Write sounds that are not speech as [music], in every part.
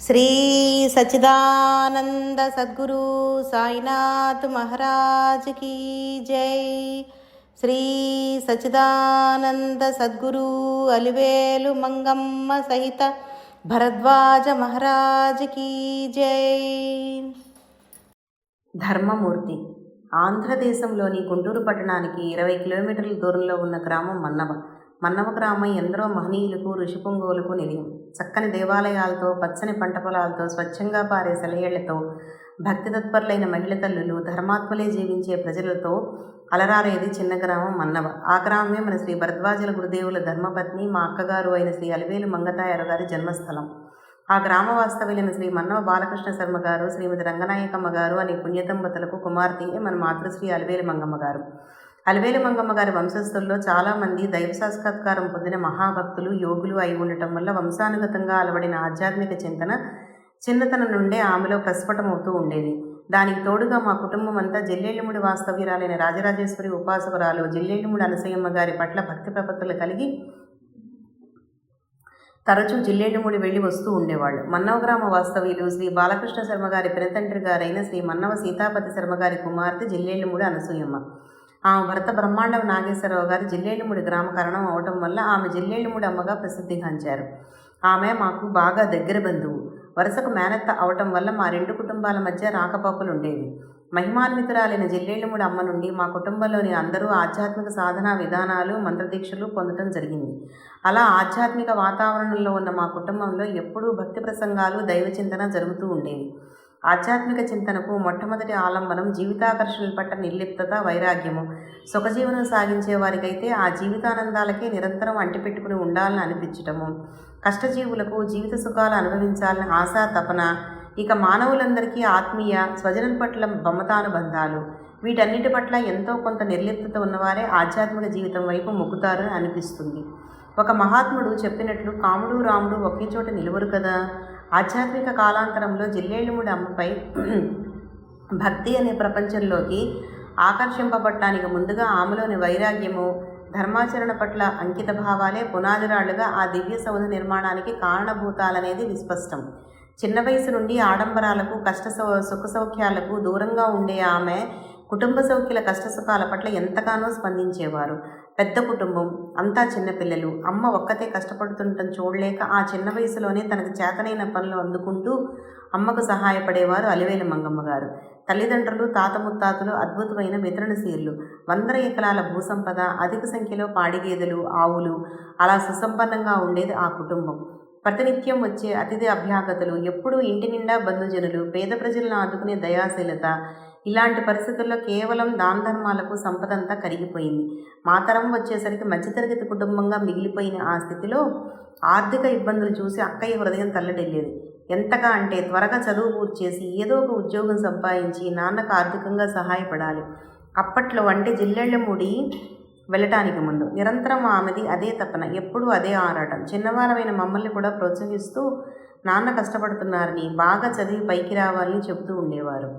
శ్రీ సచిదానంద సద్గురు సాయినాథ్ మహారాజ్ కీ జై. శ్రీ సచిదానంద సద్గురు అలివేలు మంగమ్మ సహిత భరద్వాజ మహారాజ్ కీ జై. ధర్మమూర్తి. ఆంధ్రదేశంలోని గుంటూరు పట్టణానికి ఇరవై కిలోమీటర్ల దూరంలో ఉన్న గ్రామం మన్నవ. మన్నవ గ్రామం ఎందరో మహనీయులకు ఋషిపుంగవులకు నిలయం. చక్కని దేవాలయాలతో పచ్చని పంట పొలాలతో స్వచ్ఛంగా పారే సెలయేళ్ళతో భక్తి తత్పరులైన మహిళ తల్లులు ధర్మాత్మలే జీవించే ప్రజలతో అలరారేది చిన్న గ్రామం మన్నవ. ఆ గ్రామమే మన శ్రీ భరద్వాజల గురుదేవుల ధర్మపత్ని మా అక్కగారు అయిన శ్రీ అలివేలు మంగతాయారు గారి జన్మస్థలం. ఆ గ్రామ వాస్తవ్యులైన శ్రీ మన్నవ బాలకృష్ణ శర్మ గారు శ్రీమతి రంగనాయకమ్మ గారు అనే పుణ్యదంపతులకు కుమార్తెయే మన మాతృశ్రీ అలివేలు మంగమ్మ గారు. అలివేలు మంగమ్మ గారి వంశస్థుల్లో చాలామంది దైవ సాక్షాత్కారం పొందిన మహాభక్తులు యోగులు అయి ఉండటం వల్ల వంశానుగతంగా అలవడిన ఆధ్యాత్మిక చింతన చిన్నతనం నుండే ఆమెలో ప్రస్ఫుటమవుతూ ఉండేది. దానికి తోడుగా మా కుటుంబం అంతా జిల్లేళ్ళముడి వాస్తవ్యురాలైన రాజరాజేశ్వరి ఉపాసకురాలు జిల్లేళ్ళముడి అనసయ్యమ్మ గారి పట్ల భక్తి ప్రపత్తులు కలిగి తరచూ జిల్లేళ్ళముడి వెళ్ళి వస్తూ ఉండేవాళ్ళు. మన్నవ గ్రామ వాస్తవ్యులు శ్రీ బాలకృష్ణ శర్మ గారి పెనతండ్రి గారైన శ్రీ మన్నవ సీతాపతి శర్మ గారి కుమార్తె జిల్లేళ్ళముడి అనసూయమ్మ. ఆ భర్త బ్రహ్మాండవ నాగేశ్వరరావు గారు జిల్లేళ్ళముడి గ్రామ కారణం అవటం వల్ల ఆమె జిల్లేళ్ళముడి అమ్మగా ప్రసిద్ధిగాంచారు ఆమె మాకు బాగా దగ్గర బంధువు. వరుసకు మేనత్త అవటం వల్ల మా రెండు కుటుంబాల మధ్య రాకపోకలు ఉండేవి. మహిమాన్వితురాలైన జిల్లేళ్ళముడి అమ్మ నుండి మా కుటుంబంలోని అందరూ ఆధ్యాత్మిక సాధనా విధానాలు మంత్రదీక్షలు పొందడం జరిగింది. అలా ఆధ్యాత్మిక వాతావరణంలో ఉన్న మా కుటుంబంలో ఎప్పుడూ భక్తి ప్రసంగాలు దైవ చింతన జరుగుతూ ఉండేవి. ఆధ్యాత్మిక చింతనకు మొట్టమొదటి ఆలంబనం జీవితాకర్షణ పట్ల నిర్లిప్తత వైరాగ్యము. సుఖజీవనం సాగించే వారికైతే ఆ జీవితానందాలకే నిరంతరం అంటిపెట్టుకుని ఉండాలని అనిపించటము. కష్టజీవులకు జీవిత సుఖాలు అనుభవించాలని ఆశా తపన. ఇక మానవులందరికీ ఆత్మీయ స్వజనుల పట్ల బొమ్మతానుబంధాలు వీటన్నిటి పట్ల ఎంతో కొంత నిర్లిప్తత ఉన్నవారే ఆధ్యాత్మిక జీవితం వైపు మొక్కుతారని అనిపిస్తుంది. ఒక మహాత్ముడు చెప్పినట్లు కాముడు రాముడు ఒకే చోట నిలువరు కదా? ఆధ్యాత్మిక కాలాంతరంలో జిల్లేళ్ళముడి అమ్మపై [clears throat] భక్తి అనే ప్రపంచంలోకి ఆకర్షింపబడటానికి ముందుగా ఆమెలోని వైరాగ్యము ధర్మాచరణ పట్ల అంకిత భావాలే పునాదిరాళ్ళుగా ఆ దివ్య సౌధ నిర్మాణానికి కారణభూతాలనేది విస్పష్టం. చిన్న వయసు నుండి ఆడంబరాలకు కష్ట సౌ సుఖ సౌఖ్యాలకు దూరంగా ఉండే ఆమె కుటుంబ సౌఖ్యుల కష్ట సుఖాల పట్ల ఎంతగానో స్పందించేవారు. పెద్ద కుటుంబం అంతా చిన్నపిల్లలు అమ్మ ఒక్కతే కష్టపడుతుండటం చూడలేక ఆ చిన్న వయసులోనే తనకు చేతనైన పనులు అందుకుంటూ అమ్మకు సహాయపడేవారు అలివేలు మంగమ్మ గారు. తల్లిదండ్రులు తాత ముత్తాతలు అద్భుతమైన వితరణశీలు వందల ఎకరాల భూసంపద అధిక సంఖ్యలో పాడిగేదెలు ఆవులు అలా సుసంపన్నంగా ఉండేది ఆ కుటుంబం. ప్రతినిత్యం వచ్చే అతిథి అభ్యాగతులు ఎప్పుడూ ఇంటి నిండా బంధుజనులు పేద ప్రజలను ఆదుకునే దయాశీలత ఇలాంటి పరిస్థితుల్లో కేవలం దాన ధర్మాలకు సంపదంతా కరిగిపోయింది. మా తరం వచ్చేసరికి మధ్యతరగతి కుటుంబంగా మిగిలిపోయిన ఆ స్థితిలో ఆర్థిక ఇబ్బందులు చూసి అక్కయ్య హృదయం తల్లడిల్లేది. ఎంతగా అంటే త్వరగా చదువు పూర్తి చేసి ఏదో ఒక ఉద్యోగం సంపాదించి నాన్నకు ఆర్థికంగా సహాయపడాలి. అప్పట్లో అంటే జిల్లెళ్ళముడి వెళ్ళటానికి ముందు నిరంతరం ఆమెది అదే తపన ఎప్పుడూ అదే ఆరాటం. చిన్నవారమైన మమ్మల్ని కూడా ప్రోత్సహిస్తూ నాన్న కష్టపడుతున్నారని బాగా చదివి పైకి రావాలని చెబుతూ ఉండేవారు.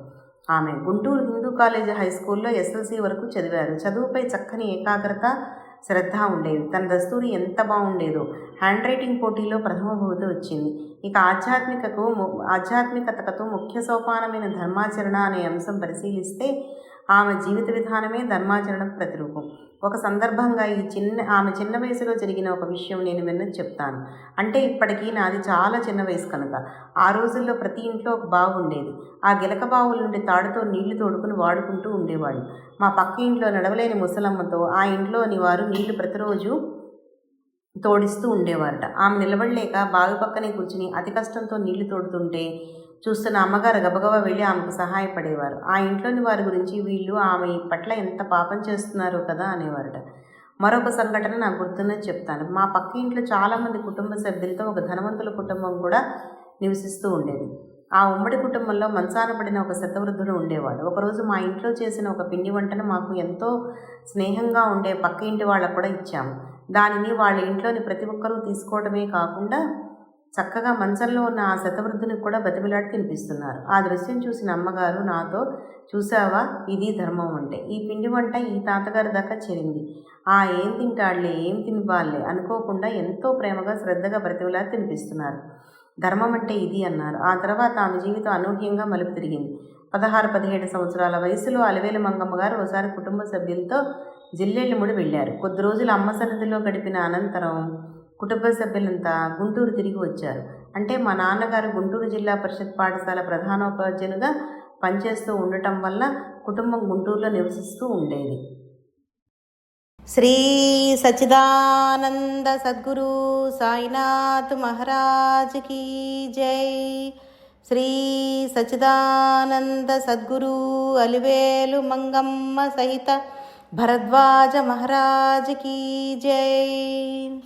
ఆమె గుంటూరు హిందూ కాలేజీ హై స్కూల్లో ఎస్ఎల్సి వరకు చదివారు. చదువుపై చక్కని ఏకాగ్రత శ్రద్ధ ఉండేది. తన దస్తూరి ఎంత బాగుండేదో. హ్యాండ్ రైటింగ్ పోటీలో ప్రథమ బహుమతి వచ్చింది. ఇక ఆధ్యాత్మికకు ము- ఆధ్యాత్మికతకు ముఖ్య సోపానమైన ధర్మాచరణ అనే అంశం పరిశీలిస్తే ఆమె జీవిత విధానమే ధర్మాచరణకు ప్రతిరూపం. ఒక సందర్భంగా ఈ చిన్న ఆమె చిన్న వయసులో జరిగిన ఒక విషయం నేను విన్నది చెప్తాను. అంటే ఇప్పటికీ నాది చాలా చిన్న వయసు కనుక. ఆ రోజుల్లో ప్రతి ఇంట్లో ఒక బావి ఉండేది. ఆ గిలక బావుల నుండి తాడుతో నీళ్ళు తోడుకుని వాడుకుంటూ ఉండేవాళ్ళు. మా పక్క ఇంట్లో నడవలేని ముసలమ్మతో ఆ ఇంట్లోని వారు నీళ్ళు ప్రతిరోజు తోడిస్తూ ఉండేవారట. ఆమె నిలబడలేక బావి పక్కనే కూర్చుని అతి కష్టంతో నీళ్ళు తోడుతుంటే చూస్తున్న అమ్మగారు గబగబా వెళ్ళి ఆమెకు సహాయపడేవారు. ఆ ఇంట్లోని వారి గురించి వీళ్ళు ఆమె పట్ల ఎంత పాపం చేస్తున్నారు కదా అనేవారట. మరొక సంఘటన నాకు గుర్తున్నది చెప్తాను. మా పక్క ఇంట్లో చాలామంది కుటుంబ సభ్యులతో ఒక ధనవంతుల కుటుంబం కూడా నివసిస్తూ ఉండేది. ఆ ఉమ్మడి కుటుంబంలో మంచాన పడిన ఒక శతవృద్ధుడు ఉండేవాడు. ఒకరోజు మా ఇంట్లో చేసిన ఒక పిండి వంటను మాకు ఎంతో స్నేహంగా ఉండే పక్క ఇంటి వాళ్ళకు కూడా ఇచ్చాము. దానిని వాళ్ళ ఇంట్లోని ప్రతి ఒక్కరూ తీసుకోవడమే కాకుండా చక్కగా మంచంలో ఉన్న ఆ శతవృద్ధుని కూడా బతిమిలాడి తినిపిస్తున్నారు. ఆ దృశ్యం చూసిన అమ్మగారు నాతో చూసావా ఇది ధర్మం అంటే. ఈ పిండి వంట ఈ తాతగారి దాకా చేరింది. ఆ ఏం తింటాడులే ఏం తినివ్వాలే అనుకోకుండా ఎంతో ప్రేమగా శ్రద్ధగా బ్రతిమిలాడి తినిపిస్తున్నారు. ధర్మం అంటే ఇది అన్నారు. ఆ తర్వాత ఆమె జీవితం అనూహ్యంగా మలుపు తిరిగింది. పదహారు పదిహేడు సంవత్సరాల వయసులో అలవేలు మంగమ్మ గారు ఒకసారి కుటుంబ సభ్యులతో జిల్లెళ్ళముడి వెళ్ళారు. కొద్ది రోజులు అమ్మ సన్నిధిలో గడిపిన అనంతరం కుటుంబ సభ్యులంతా గుంటూరు తిరిగి వచ్చారు. అంటే మా నాన్నగారు గుంటూరు జిల్లా పరిషత్ పాఠశాల ప్రధానోపాధ్యాయునిగా పనిచేస్తూ ఉండటం వల్ల కుటుంబం గుంటూరులో నివసిస్తూ ఉండేది. శ్రీ సచిదానంద సద్గురు సాయినాథ్ మహారాజ్ కీ జై. శ్రీ సచిదానంద సద్గురు అలివేలు మంగమ్మ సహిత భరద్వాజ మహారాజ్ కీ జై.